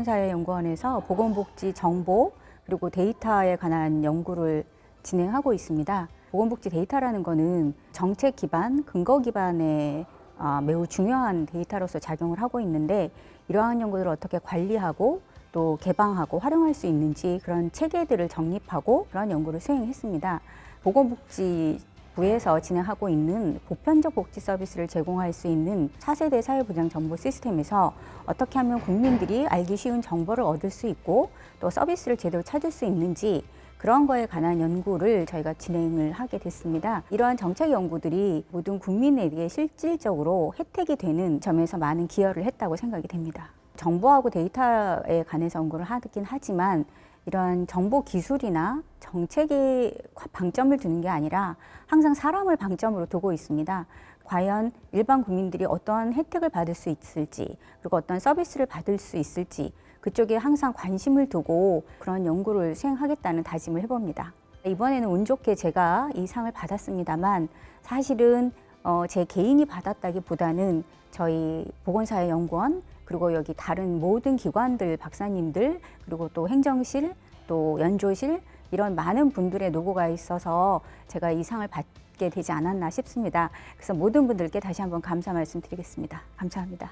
저는 한국보건사회연구원에서 보건복지 정보 그리고 데이터에 관한 연구를 진행하고 있습니다. 보건복지 데이터라는 거는 정책 기반, 근거 기반의 아, 매우 중요한 데이터로서 작용을 하고 있는데 이러한 연구들을 어떻게 관리하고 또 개방하고 활용할 수 있는지 그런 체계들을 정립하고 그런 연구를 수행했습니다. 보건복지 부에서 진행하고 있는 보편적 복지 서비스를 제공할 수 있는 차세대 사회보장 정보 시스템에서 어떻게 하면 국민들이 알기 쉬운 정보를 얻을 수 있고 또 서비스를 제대로 찾을 수 있는지 그런 거에 관한 연구를 저희가 진행을 하게 됐습니다. 이러한 정책 연구들이 모든 국민에게 실질적으로 혜택이 되는 점에서 많은 기여를 했다고 생각이 됩니다. 정보하고 데이터에 관해서 연구를 하긴 하지만 이러한 정보 기술이나 정책에 방점을 두는 게 아니라 항상 사람을 방점으로 두고 있습니다. 과연 일반 국민들이 어떠한 혜택을 받을 수 있을지, 그리고 어떤 서비스를 받을 수 있을지, 그쪽에 항상 관심을 두고 그런 연구를 수행하겠다는 다짐을 해봅니다. 이번에는 운 좋게 제가 이 상을 받았습니다만 사실은 어, 제 개인이 받았다기보다는 저희 보건사회연구원 그리고 여기 다른 모든 기관들 박사님들 그리고 또 행정실 또 연조실 이런 많은 분들의 노고가 있어서 제가 이 상을 받게 되지 않았나 싶습니다. 그래서 모든 분들께 다시 한번 감사 말씀드리겠습니다. 감사합니다.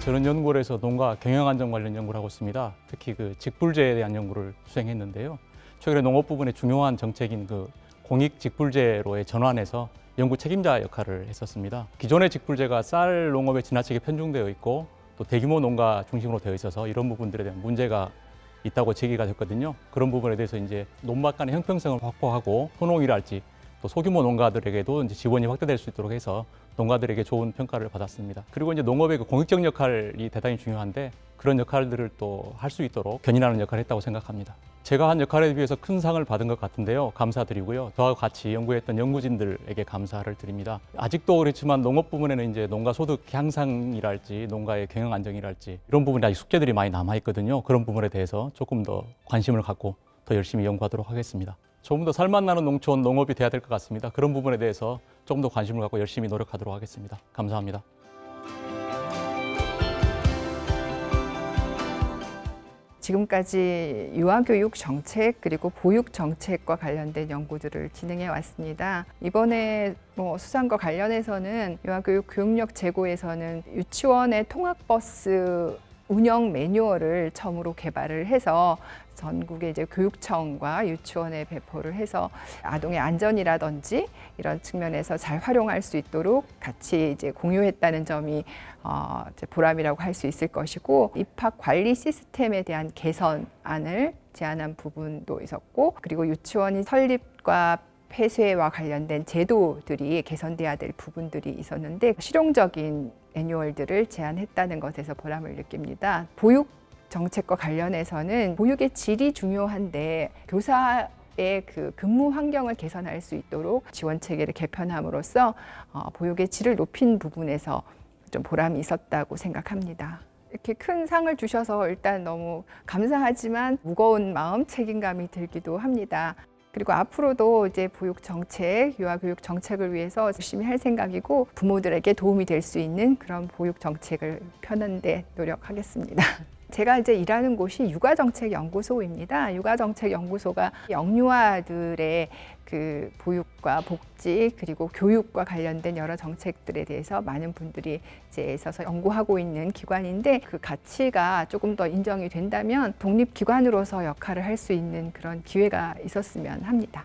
저는 연구를 해서 농가 경영 안정 관련 연구를 하고 있습니다. 특히 그 직불제에 대한 연구를 수행했는데요. 최근에 농업 부분의 중요한 정책인 그 공익 직불제로의 전환해서 연구 책임자 역할을 했었습니다. 기존의 직불제가 쌀 농업에 지나치게 편중되어 있고 또 대규모 농가 중심으로 되어 있어서 이런 부분들에 대한 문제가 있다고 제기가 됐거든요. 그런 부분에 대해서 이제 농막 간의 형평성을 확보하고 소농이랄지 또 소규모 농가들에게도 이제 지원이 확대될 수 있도록 해서 농가들에게 좋은 평가를 받았습니다. 그리고 이제 농업의 그 공익적 역할이 대단히 중요한데 그런 역할들을 또 할 수 있도록 견인하는 역할을 했다고 생각합니다. 제가 한 역할에 비해서 큰 상을 받은 것 같은데요. 감사드리고요. 저와 같이 연구했던 연구진들에게 감사를 드립니다. 아직도 그렇지만 농업 부분에는 이제 농가 소득 향상이랄지 농가의 경영 안정이랄지 이런 부분이 아직 숙제들이 많이 남아 있거든요. 그런 부분에 대해서 조금 더 관심을 갖고 더 열심히 연구하도록 하겠습니다. 조금 더 살맛나는 농촌 농업이 돼야 될 것 같습니다. 그런 부분에 대해서 조금 더 관심을 갖고 열심히 노력하도록 하겠습니다. 감사합니다. 지금까지 유아교육 정책 그리고 보육 정책과 관련된 연구들을 진행해 왔습니다. 이번에 뭐 수상과 관련해서는 유아교육 교육력 제고에서는 유치원의 통학버스 운영 매뉴얼을 처음으로 개발을 해서 전국의 이제 교육청과 유치원에 배포를 해서 아동의 안전이라든지 이런 측면에서 잘 활용할 수 있도록 같이 이제 공유했다는 점이 어, 이제 보람이라고 할 수 있을 것이고 입학 관리 시스템에 대한 개선안을 제안한 부분도 있었고 그리고 유치원이 설립과 폐쇄와 관련된 제도들이 개선돼야 될 부분들이 있었는데 실용적인 매뉴얼들을 제안했다는 것에서 보람을 느낍니다. 보육 정책과 관련해서는 보육의 질이 중요한데 교사의 그 근무 환경을 개선할 수 있도록 지원 체계를 개편함으로써 어, 보육의 질을 높인 부분에서 좀 보람이 있었다고 생각합니다. 이렇게 큰 상을 주셔서 일단 너무 감사하지만 무거운 마음 책임감이 들기도 합니다. 그리고 앞으로도 이제 보육 정책, 유아 교육 정책을 위해서 열심히 할 생각이고 부모들에게 도움이 될 수 있는 그런 보육 정책을 펴는 데 노력하겠습니다. 제가 이제 일하는 곳이 육아정책연구소입니다. 육아정책연구소가 영유아들의 그 보육과 복지 그리고 교육과 관련된 여러 정책들에 대해서 많은 분들이 이제 있어서 연구하고 있는 기관인데 그 가치가 조금 더 인정이 된다면 독립기관으로서 역할을 할 수 있는 그런 기회가 있었으면 합니다.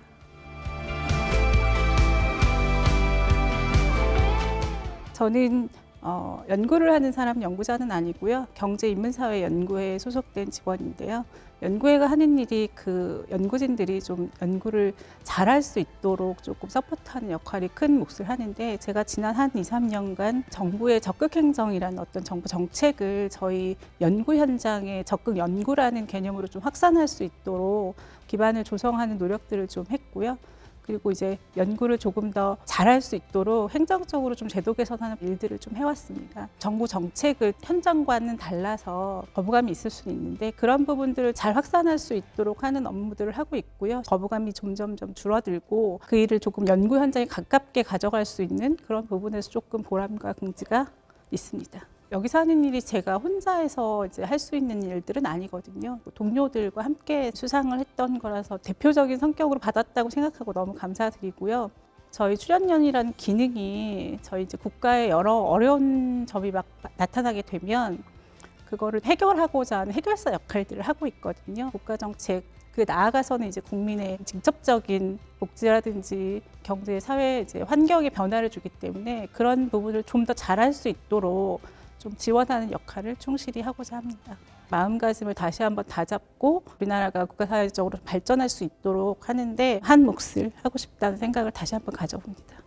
저는 어, 연구를 하는 사람 연구자는 아니고요. 경제인문사회 연구회에 소속된 직원인데요. 연구회가 하는 일이 그 연구진들이 좀 연구를 잘할 수 있도록 조금 서포트하는 역할이 큰 몫을 하는데 제가 지난 한 2, 3년간 정부의 적극 행정이라는 어떤 정부 정책을 저희 연구 현장에 적극 연구라는 개념으로 좀 확산할 수 있도록 기반을 조성하는 노력들을 좀 했고요. 그리고 이제 연구를 조금 더 잘할 수 있도록 행정적으로 좀 제도 개선하는 일들을 좀 해왔습니다. 정부 정책을 현장과는 달라서 거부감이 있을 수는 있는데 그런 부분들을 잘 확산할 수 있도록 하는 업무들을 하고 있고요. 거부감이 점점점 줄어들고 그 일을 조금 연구 현장에 가깝게 가져갈 수 있는 그런 부분에서 조금 보람과 긍지가 있습니다. 여기서 하는 일이 제가 혼자해서 이제 할 수 있는 일들은 아니거든요. 뭐 동료들과 함께 수상을 했던 거라서 대표적인 성격으로 받았다고 생각하고 너무 감사드리고요. 저희 출연연이라는 기능이 저희 이제 국가의 여러 어려운 점이 막 나타나게 되면 그거를 해결하고자 하는 해결사 역할들을 하고 있거든요. 국가 정책 그 나아가서는 이제 국민의 직접적인 복지라든지 경제, 사회 이제 환경의 변화를 주기 때문에 그런 부분을 좀 더 잘할 수 있도록 좀 지원하는 역할을 충실히 하고자 합니다. 마음가짐을 다시 한번 다잡고 우리나라가 국가사회적으로 발전할 수 있도록 하는데 한 몫을 하고 싶다는 생각을 다시 한번 가져봅니다.